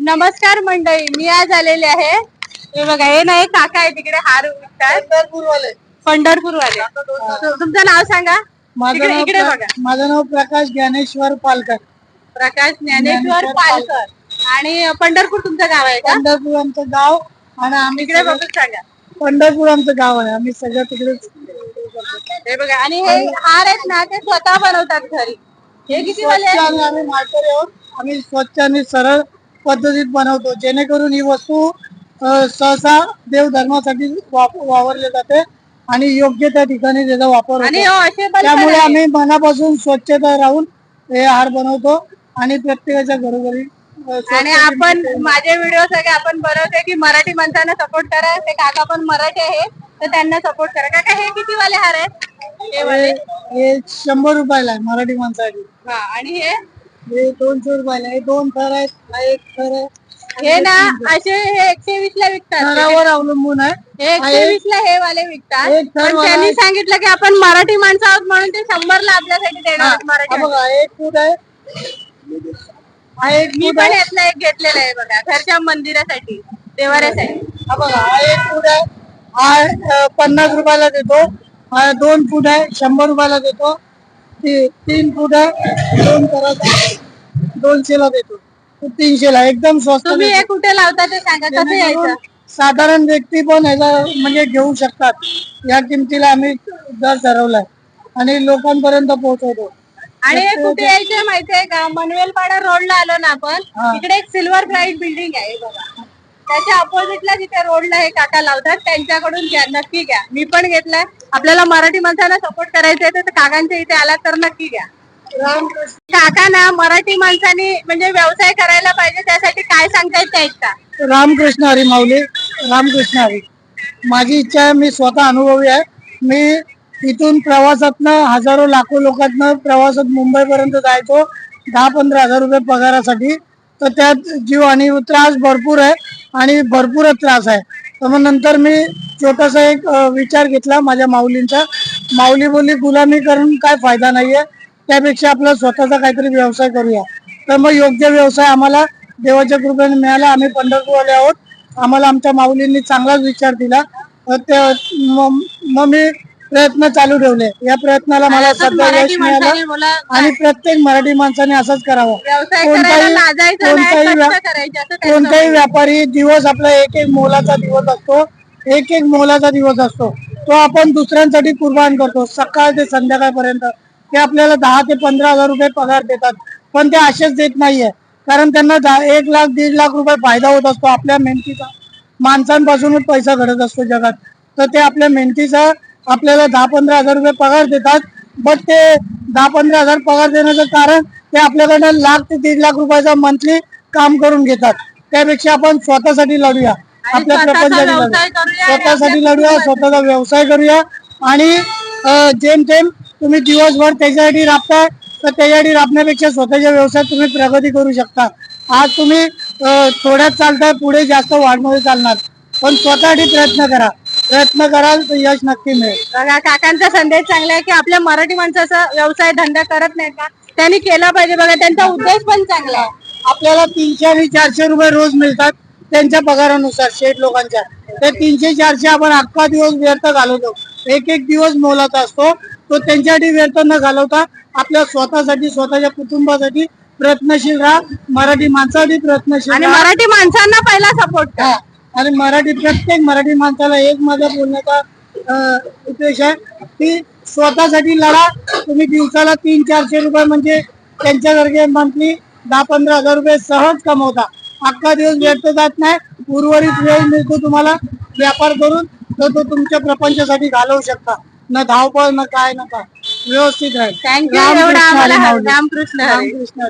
नमस्कार मंडळी मी आज आलेले आहे. हे बघा हे नाही काका आहे तिकडे हार विकतात. पंढरपूरवाले. पंढरपूर वाले तुमचं नाव सांगा. माझं इकडे नाव बघा. माझं नाव प्रकाश ज्ञानेश्वर पालकर. प्रकाश ज्ञानेश्वर ज्ञानेश्वर पालकर. आणि पंढरपूर तुमचं गाव आहे का? पंढरपूर आमचं गाव आणि आम्ही इकडे सगळं- बघून सांगा. पंढरपूर आमचं गाव आहे. आम्ही सगळं तिकडेच हे बघा आणि हे हार आहेत ना ते स्वतः बनवतात घरी. हे किती वाले स्वच्छ आहेत? आणि आम्ही माळकरी आहोत. आम्ही स्वच्छ आणि सरळ पद्धतीत बनवतो जेणेकरून ही वस्तू सहसा देव धर्मासाठी वाप- वापरले जाते आणि योग्य त्या ठिकाणी त्याचा वापर हो त्यामुळे. आम्ही मनापासून स्वच्छता राहून हे हार बनवतो आणि प्रत्येकाच्या घरोघरी आणि आपण माझे व्हिडिओ सगळे आपण बनवते की मराठी माणसांना सपोर्ट करा. ते काका पण मराठी आहे तर त्यांना सपोर्ट करा. काका हे किती वाले हार आहेत? हे हे शंभर रुपयाला आहे मराठी माणसासाठी. हा आणि हे? हे दोनशे रुपयाला आहे. हे दोन थर आहेत हा एक थर आहे. हे ना असे हे एकशे वीस ला विकतात. थरावर अवलंबून आहे. हे एकशे वीस ला हे वाले विकतात. एक थर पण वाला त्यांनी आहे. सांगितलं की आपण मराठी माणसं आहोत म्हणून ते शंभर ला आपल्यासाठी देणार आहेत हा मराठी बघा एक फूट आहे. हा एक मी फूट पण आहे. यातला एक घेतलेला आहे बघा घरच्या मंदिरासाठी देवाऱ्यासाठी. हा बघा हा एक फूट आहे. हा अं, पन्नास रुपयाला देतो. हा दोन फूट आहे शंभर रुपयाला देतो. ती- तीन आहे दोन दोनशेला देतो. तीनशेला एकदम स्वस्त तुम्ही देतो. हे कुठे लावता ते सांगा कसं जेणेकरून यायचं? साधारण व्यक्ती पण याचा म्हणजे घेऊ शकतात. या किमतीला आम्ही दर ठरवलाय. आणि लोकांपर्यंत पोहोचवतो. आणि हे कुठे यायचं माहितीये का? मनवेलपाडा रोडला आलो ना आपण हा. इकडे एक सिल्वर ब्राईट बिल्डिंग आहे बघा. त्याच्या अपोजिटला जिथे रोडला हे काका लावतात त्यांच्याकडून घ्या नक्की घ्या. मी पण घेतलाय. आपल्याला मराठी माणसांना सपोर्ट करायचंय तर काकांच्या इथे आला तर नक्की घ्या. रामकृष्ण काका ना मराठी माणसांनी म्हणजे व्यवसाय करायला पाहिजे त्यासाठी काय सांगतायत ते ऐकता. रामकृष्ण हरी माऊली रामकृष्ण हरी. माझी इच्छा आहे मी स्वतः अनुभवी आहे. मी इथून प्रवासातनं हजारो लाखो लोकांतन प्रवासात मुंबईपर्यंत जायचो दहा पंधरा हजार रुपये पगारासाठी. तर त्यात जीव आणि त्रास भरपूर आहे आणि भरपूरच त्रास आहे. तर मग नंतर मी छोटासा एक विचार घेतला माझ्या माऊलींचा. माऊली बोली गुलामी करून काय फायदा नाहीये. त्यापेक्षा आपला स्वतःचा काहीतरी व्यवसाय करूया. तर मग योग्य व्यवसाय आम्हाला देवाच्या कृपेने मिळाला. आम्ही पंढरपूरवाले आहोत. आम्हाला आमच्या माऊलींनी चांगलाच विचार दिला. मग मी प्रयत्न चालू ठेवले. या प्रयत्नाला मला सध्या यश मिळालं आणि प्रत्येक मराठी माणसाने असंच करावं. कोणताही कोणताही कोणताही व्यापारी दिवस आपला एक एक मोलाचा दिवस असतो. एक एक मोलाचा दिवस असतो. तो आपण दुसऱ्यांसाठी कुर्बान करतो. सकाळ ते संध्याकाळपर्यंत. ते आपल्याला दहा ते पंधरा हजार रुपये पगार देतात. पण ते असेच देत नाहीये. कारण त्यांना एक लाख दीड लाख रुपये फायदा होत असतो. आपल्या मेहनतीचा. माणसांपासूनच पैसा घडत असतो जगात. तर ते आपल्या मेहनतीचा आपल्याला दहा पंधरा हजार रुपये पगार देतात. बट ते दहा पंधरा हजार पगार देण्याचं कारण ते आपल्याकडनं लाख ते दीड लाख रुपयाचा मंथली काम करून घेतात. त्यापेक्षा आपण स्वतःसाठी लढूया. आपल्या प्रपंचासाठी लढूया. स्वतःसाठी लढूया स्वतःचा व्यवसाय करूया. आणि अं, जेमतेम तुम्ही दिवसभर त्याच्यासाठी राबताय तर त्याच्यासाठी राबण्यापेक्षा स्वतःच्या व्यवसायात तुम्ही प्रगती करू शकता. आज तुम्ही थोड्यात चालताय पुढे जास्त वाढमध्ये चालणार. पण स्वतःसाठी प्रयत्न करा. प्रयत्न कराल तर यश नक्की मिळेल. बघा काकांचा संदेश चांगला आहे की आपल्या मराठी माणसाचा व्यवसाय धंदा करत नाही का? त्यांनी केला पाहिजे. बघा त्यांचा उद्देश पण चांगला आहे. आपल्याला तीनशे आणि चारशे रुपये रोज मिळतात त्यांच्या पगारानुसार शेठ लोकांच्या. ते तीनशे चारशे आपण अख्खा दिवस व्यर्थ घालवतो. एक एक दिवस मोलाचा असतो. तो त्यांच्यासाठी व्यर्थ न घालवता आपल्या स्वतःसाठी स्वतःच्या कुटुंबासाठी प्रयत्नशील राहा. मराठी माणसासाठी प्रयत्नशील आणि राहा. मराठी माणसांना पहिला सपोर्ट करा. आणि मराठी प्रत्येक मराठी माणसाला एक माझा बोलण्याचा उद्देश आहे की स्वतःसाठी लढा. तुम्ही दिवसाला तीन चारशे रुपये म्हणजे त्यांच्यासारखे मंथली दहा पंधरा हजार रुपये सहज कमवता. अख्खा दिवस व्यर्थ जात नाही. उर्वरित वेळ मिळतो तुम्हाला व्यापार करून. तर तो तुमच्या प्रपंचासाठी घालवू शकता. न धावपळ न काय न काय. व्यवस्थित थँक्यू रामकृष्ण. रामकृष्ण